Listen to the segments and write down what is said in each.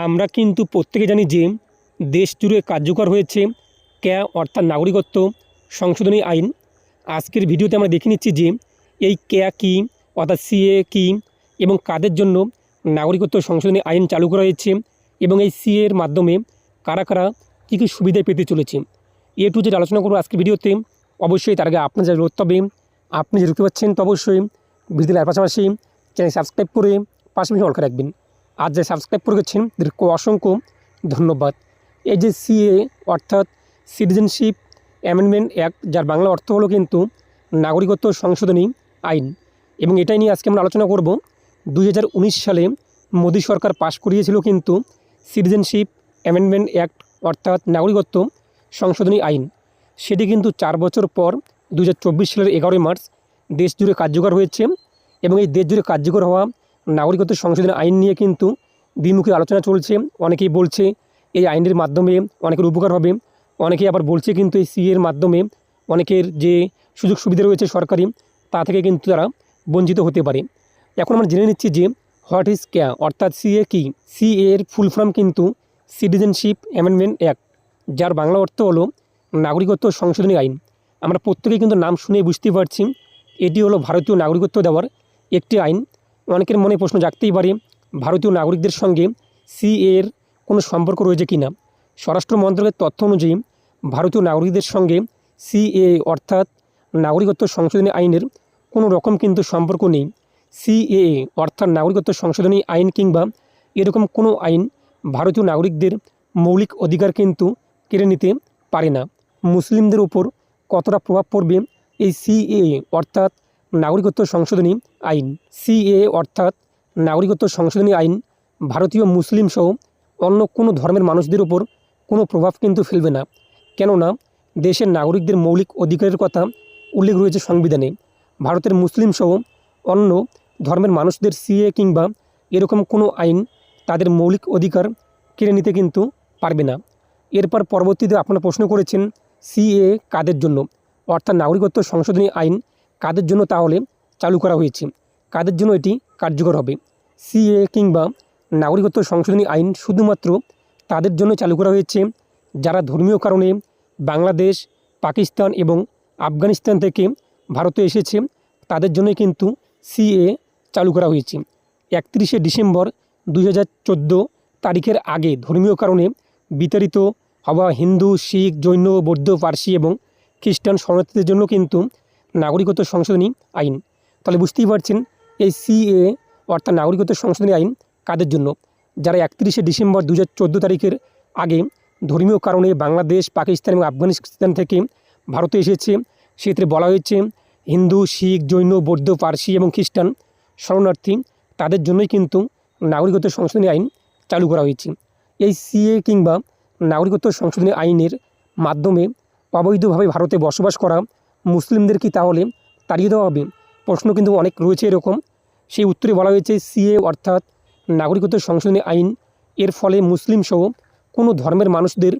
আমরা কিন্তু প্রত্যেকে জানি যে দেশ জুড়ে কার্যকর হয়েছে ক্যা অর্থাৎ নাগরিকত্ব সংশোধনী আইন। আজকের ভিডিওতে আমরা দেখে নিচ্ছি যে এই ক্যা কী, অর্থাৎ সিএ কী এবং কাদের জন্য নাগরিকত্ব সংশোধনী আইন চালু করা হয়েছে এবং এই সিএর মাধ্যমে কারা কারা কী কী সুবিধা পেতে চলেছে। এ টু যেটা আলোচনা করব আজকের ভিডিওতে। অবশ্যই তার আগে আপনার যা করতে হবে আপনি যে দেখতে পাচ্ছেন তো অবশ্যই ভিডিওর পাশাপাশি চ্যানেল সাবস্ক্রাইব করে পাশাপাশি অল করে রাখবেন। আর যে সাবস্ক্রাইব করে গেছেন, তাদেরকে অসংখ্য ধন্যবাদ। এই যে সিএ অর্থাৎ সিটিজেনশিপ অ্যামেন্ডমেন্ট অ্যাক্ট যার বাংলা অর্থ হলো কিন্তু নাগরিকত্ব সংশোধনী আইন। এবং এটাই নিয়ে আজকে আমরা আলোচনা করব। দুই হাজার উনিশ সালে মোদী সরকার পাশ করিয়েছিল কিন্তু সিটিজেনশিপ অ্যামেন্ডমেন্ট অ্যাক্ট অর্থাৎ নাগরিকত্ব সংশোধনী আইন। সেটি কিন্তু চার বছর পর দু হাজার চব্বিশ সালের এগারোই মার্চ দেশ জুড়ে কার্যকর হয়েছে এবং এই দেশ জুড়ে কার্যকর হওয়া নাগরিকত্ব সংশোধনী আইন নিয়ে কিন্তু দ্বিমুখী আলোচনা চলছে। অনেকেই বলছে এই আইনের মাধ্যমে অনেকের উপকার হবে। অনেকেই আবার বলছে কিন্তু এই সিএর মাধ্যমে অনেকের যে সুযোগ সুবিধা রয়েছে সরকারি, তা থেকে কিন্তু তারা বঞ্চিত হতে পারে। এখন আমরা জেনে নিচ্ছি যে হোয়াট ইজ ক্যা অর্থাৎ সিএ কি? সিএ এর ফুল ফর্ম কিন্তু সিটিজেনশিপ অ্যামেন্ডমেন্ট অ্যাক্ট, যার বাংলা অর্থ হলো নাগরিকত্ব সংশোধনী আইন। আমরা প্রত্যেকেই কিন্তু নাম শুনে বুঝতে পারছি, এটি হলো ভারতীয় নাগরিকত্ব দেওয়ার একটি আইন। অনেকের মনে প্রশ্ন জাগতেই পারে, ভারতীয় নাগরিকদের সঙ্গে সিএ এর কোনো সম্পর্ক রয়েছে কি না স্বরাষ্ট্র মন্ত্রকের তথ্য অনুযায়ী, ভারতীয় নাগরিকদের সঙ্গে সিএ অর্থাৎ নাগরিকত্ব সংশোধনী আইনের কোনো রকম কিন্তু সম্পর্ক নেই। সিএএ অর্থাৎ নাগরিকত্ব সংশোধনী আইন কিংবা এরকম কোনো আইন ভারতীয় নাগরিকদের মৌলিক অধিকার কিন্তু কেড়ে নিতে পারে না। মুসলিমদের উপর কতটা প্রভাব পড়বে এই সিএ অর্থাৎ নাগরিকত্ব সংশোধনী আইন সিএ অর্থাৎ নাগরিকত্ব সংশোধনী আইন, ভারতীয় মুসলিম সহ অন্য কোনো ধর্মের মানুষদের উপর কোনো প্রভাব কিন্তু ফেলবে না। কেননা, দেশের নাগরিকদের মৌলিক অধিকারের কথা উল্লেখ রয়েছে সংবিধানে। ভারতের মুসলিম সহ অন্য ধর্মের মানুষদের সিএ কিংবা এরকম কোনো আইন তাদের মৌলিক অধিকার কেড়ে নিতে কিন্তু পারবে না। এরপর পরবর্তীতে আপনারা প্রশ্ন করেছেন সিএ কাদের জন্য? অর্থাৎ নাগরিকত্ব সংশোধনী আইন কাদের জন্য তাহলে চালু করা হয়েছে? কাদের জন্য এটি কার্যকর হবে? সিএ কিংবা নাগরিকত্ব সংশোধনী আইন শুধুমাত্র তাদের জন্য চালু করা হয়েছে, যারা ধর্মীয় কারণে বাংলাদেশ, পাকিস্তান এবং আফগানিস্তান থেকে ভারতে এসেছে, তাদের জন্যই কিন্তু সিএ চালু করা হয়েছে। একত্রিশে ডিসেম্বর দু হাজার চোদ্দ তারিখের আগে ধর্মীয় কারণে বিতাড়িত হওয়া হিন্দু, শিখ, জৈন, বৌদ্ধ, পার্সি এবং খ্রিস্টান শরণার্থীদের জন্য কিন্তু নাগরিকত্ব সংশোধনী আইন। তাহলে বুঝতেই পারছেন, এই সিএ অর্থাৎ নাগরিকত্ব সংশোধনী আইন কাদের জন্য? যারা একত্রিশে ডিসেম্বর দু হাজার চোদ্দ তারিখের আগে ধর্মীয় কারণে বাংলাদেশ, পাকিস্তান এবং আফগানিস্তান থেকে ভারতে এসেছে, সেক্ষেত্রে বলা হয়েছে হিন্দু, শিখ, জৈন, বৌদ্ধ, পার্সি এবং খ্রিস্টান শরণার্থী, তাদের জন্যই কিন্তু নাগরিকত্ব সংশোধনী আইন চালু করা হয়েছে। এই সিএ কিংবা নাগরিকত্ব সংশোধনী আইনের মাধ্যমে অবৈধভাবে ভারতে বসবাস করা মুসলিমদের কি তাহলে তাড়িয়ে দেওয়া হবে? প্রশ্ন কিন্তু অনেক রয়েছে এরকম। সেই উত্তরে বলা হয়েছে, সিএ অর্থাৎ নাগরিকত্ব সংশোধনী আইন, এর ফলে মুসলিম সহ কোনো ধর্মের মানুষদের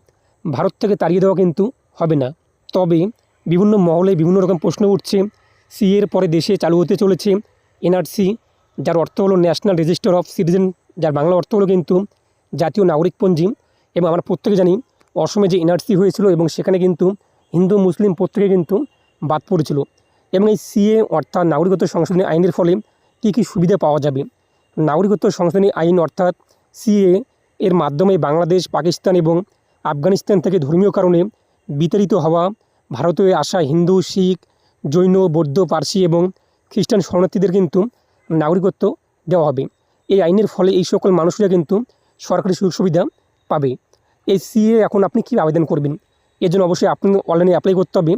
ভারত থেকে তাড়িয়ে দেওয়া কিন্তু হবে না। তবে বিভিন্ন মহলে বিভিন্ন রকম প্রশ্ন উঠছে। সিএর পরে দেশে চালু হতে চলেছে এনআরসি, যার অর্থ হলো ন্যাশনাল রেজিস্টার অফ সিটিজেন, যার বাংলা অর্থ হলো কিন্তু জাতীয় নাগরিকপঞ্জি। এবং আমরা প্রত্যেকে জানি, অসমে যে এনআরসি হয়েছিল এবং সেখানে কিন্তু হিন্দু, মুসলিম প্রত্যেকে কিন্তু বাদ পড়েছিল। এবং এই সিএ অর্থাৎ নাগরিকত্ব সংশোধনী আইনের ফলে কী কী সুবিধা পাওয়া যাবে? নাগরিকত্ব সংশোধনী আইন অর্থাৎ সিএ এর মাধ্যমে বাংলাদেশ, পাকিস্তান এবং আফগানিস্তান থেকে ধর্মীয় কারণে বিতাড়িত হওয়া ভারতে আসা হিন্দু, শিখ, জৈন, বৌদ্ধ, পার্সি এবং খ্রিস্টান শরণার্থীদের কিন্তু নাগরিকত্ব দেওয়া হবে। এই আইনের ফলে এই সকল মানুষরা কিন্তু সরকারি সুযোগ সুবিধা পাবে। এই সিএ এখন আপনি কী আবেদন করবেন? এর জন্য অবশ্যই আপনি অনলাইনে অ্যাপ্লাই করতে হবে।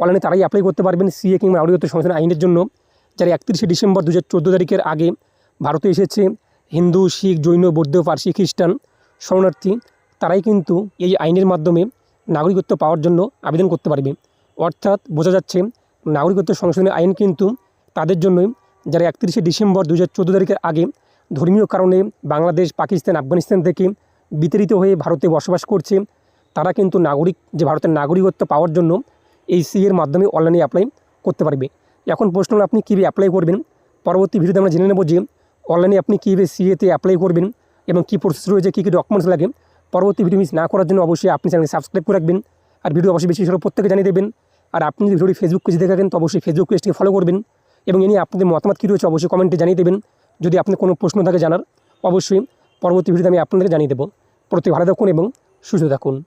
অনলাইনে তারাই অ্যাপ্লাই করতে পারবেন সিএ কিংবা নাগরিকত্ব সংশোধন আইনের জন্য। যারা একত্রিশে ডিসেম্বর দু হাজার চোদ্দ তারিখের আগে ভারতে এসেছে, হিন্দু, শিখ, জৈন, বৌদ্ধ, পার্সি, খ্রিস্টান, শরণার্থী, তারাই কিন্তু এই আইনের মাধ্যমে নাগরিকত্ব পাওয়ার জন্য আবেদন করতে পারবে। অর্থাৎ বোঝা যাচ্ছে, নাগরিকত্ব সংশোধনী আইন কিন্তু তাদের জন্যই যারা একত্রিশে ডিসেম্বর দু হাজার চোদ্দ তারিখের আগে ধর্মীয় কারণে বাংলাদেশ, পাকিস্তান, আফগানিস্তান থেকে বিতাড়িত হয়ে ভারতে বসবাস করছে, তারা কিন্তু নাগরিক, যে ভারতের নাগরিকত্ব পাওয়ার জন্য এই সিএর মাধ্যমে অনলাইনে অ্যাপ্লাই করতে পারবে। এখন প্রশ্ন হলো, আপনি কীভাবে অ্যাপ্লাই করবেন? পরবর্তী ভিডিওতে আমরা জেনে নেব যে অনলাইনে আপনি কীভাবে সিএতে অ্যাপ্লাই করবেন এবং কী প্রসেস রয়েছে, কী কী ডকুমেন্টস লাগে। পরবর্তী ভিডিও মিস না করার জন্য অবশ্যই আপনি চ্যানেলকে সাবস্ক্রাইব করে রাখবেন আর ভিডিও অবশ্যই বেশি করে প্রত্যেকে জানিয়ে দেবেন। আর আপনি যদি ভিডিওটি ফেসবুক পেজে দেখে থাকেন, তো অবশ্যই ফেসবুক পেজটিকে ফলো করবেন এবং এ নিয়ে আপনাদের মতামত কী রয়েছে অবশ্যই কমেন্টে জানিয়ে দেবেন। যদি আপনার কোনো প্রশ্ন থাকে জানার, অবশ্যই পরবর্তী ভিডিওতে আমি আপনাদেরকে জানিয়ে দেবো। প্রতি ভালো থাকুন এবং সুস্থ থাকুন।